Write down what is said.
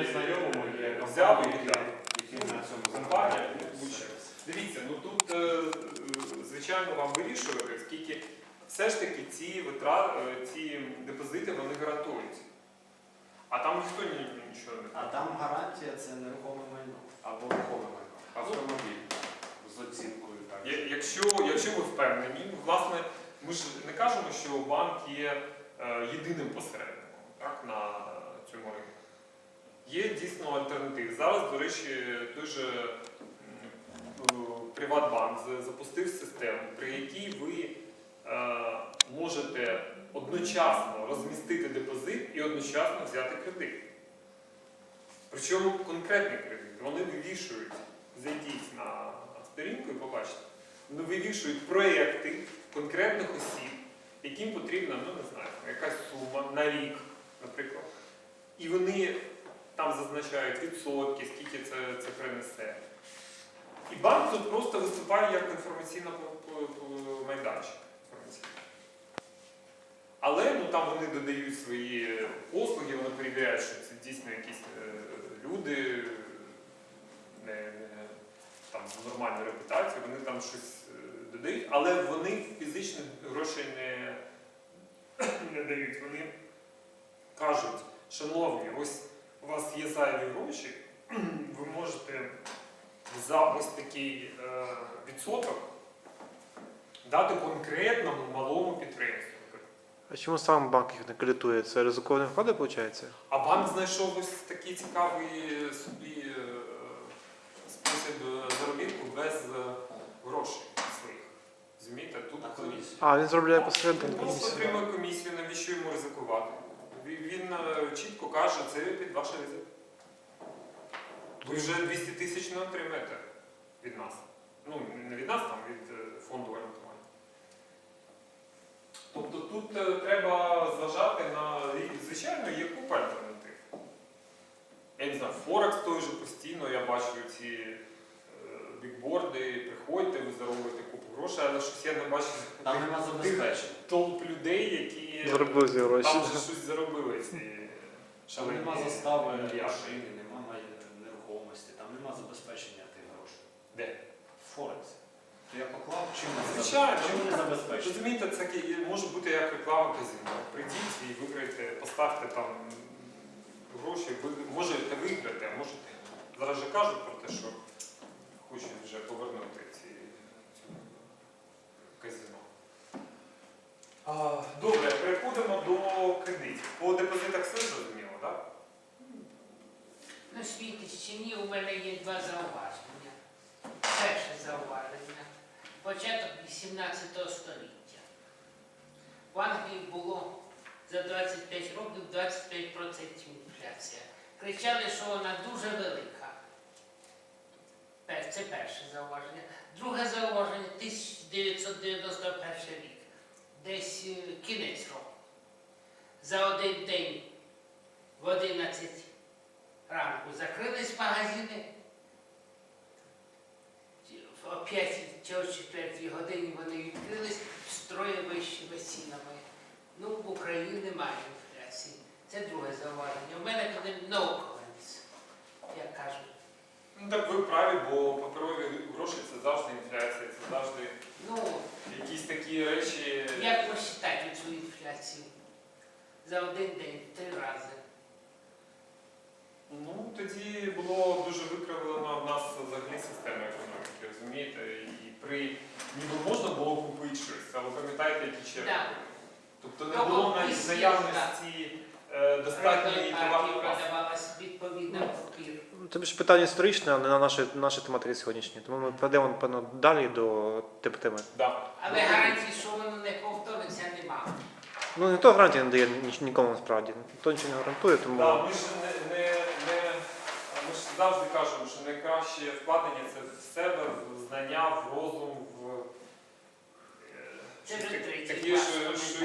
ми знайомимо, є взяв і компанії, які на цьому Компанія, Дивіться, ну тут, е, е, звичайно, вам вирішувати, оскільки все ж таки ці витрати, ці депозити вони гарантуються. А там ніхто нічого не А там гарантія це нерухоме майно. Або рухоме майно. Автомобіль з оцінкою так. Я- Якщо, якщо ви впевнені, ну, власне, ми ж не кажемо, що банк є е, єдиним посередником так, на цьому ринку. Є дійсно альтернативи. Зараз, до речі, той же м, е, Приватбанк запустив систему, при якій ви е, можете одночасно розмістити депозит і одночасно взяти кредит. Причому конкретний кредит. Вони вивішують, зайдіть на сторінку і побачите. Вони вивішують проєкти конкретних осіб, яким потрібна, ну не знаю, якась сума на рік, наприклад. І вони там зазначають відсотки, скільки це, це принесе. І банк тут просто виступає як по- майданчик. Але ну, там вони додають свої послуги, вони перевіряють, що це дійсно якісь е, люди не, не, там, з нормальною репутацією, вони там щось е, додають, але вони фізично грошей не, не дають. Вони кажуть, шановні, ось у вас є зайві гроші, ви можете за ось такий е, відсоток дати конкретному малому підприємству. А чому сам банк їх не кредитує? Це ризиковані вклади, виходить? А банк знайшов ось такий цікавий собі е, спосіб е, заробітку без е, грошей своїх. Розумієте? Тут. А, він зробляє посередньо Він просто комісію. отримує комісію, навіщо йому ризикувати? Він- е, чітко каже, це під ваш ризик. Ви вже 200 тисяч не отримаєте від нас. Ну, не від нас, там, від е, фонду гарантування. Тобто тут е, треба зважати на, звичайно, є купа альтернатив. Я не знаю, Форекс той же постійно, я бачу ці бікборди, приходьте, ви заробите купу грошей, але щось я не бачу тих толп людей, які Заробив ці гроші. там вже щось заробили ці Там шалені нема застави машини, нема нерухомості, там нема забезпечення тих грошей. Де? Форекс. То я поклав, чим не Звичайно. забезпечено? Чим не забезпечено? Розумієте, це може бути як реклама казино. Прийдіть і виграйте, поставте там гроші, ви можете виграти, а можете. Зараз же кажуть про те, що хочуть вже повернути ці цю казино. А, Добре, переходимо до кредитів. По депозитах все зрозуміло, так? Ну, світить чи ні, у мене є два зауваження. Перше зауваження. Початок 18 століття. В Англії було за 25 років 25% інфляція. Кричали, що вона дуже велика. Це перше зауваження. Друге зауваження 1991 рік. Десь е, кінець року. За один день в 11 ранку закрились магазини. О 5 чи о 4 годині вони відкрились встроє вищими цінами. Ну, в Україні немає інфляції. Це друге зауваження. У мене буде no як кажуть. Ну так ви праві, бо паперові гроші це завжди інфляція, це завжди Ну, якісь такі речі. як посчитати цю інфляцію? За один день, три рази. Ну тоді було дуже викривлено в нас взагалі система економіки, розумієте? І при ніби можна було купити щось, але пам'ятаєте, які черги Так. були. Тобто не Ну, було навіть всі, наявності е, достатньої Продавати товарної маси. Це більше питання історичне, а не на наші, наші тематики сьогоднішні. Тому ми пройдемо, напевно, далі до типу теми. Да. Але гарантії, що воно не повториться, нема. Ну, ніхто гарантії не дає ні- нікому насправді. Ніхто нічого не гарантує, тому. Да, ми ж не, не, не ми ж завжди кажемо, що найкраще вкладення це в себе, в знання, в розум, в е, Це вже третій таке, клас, що, що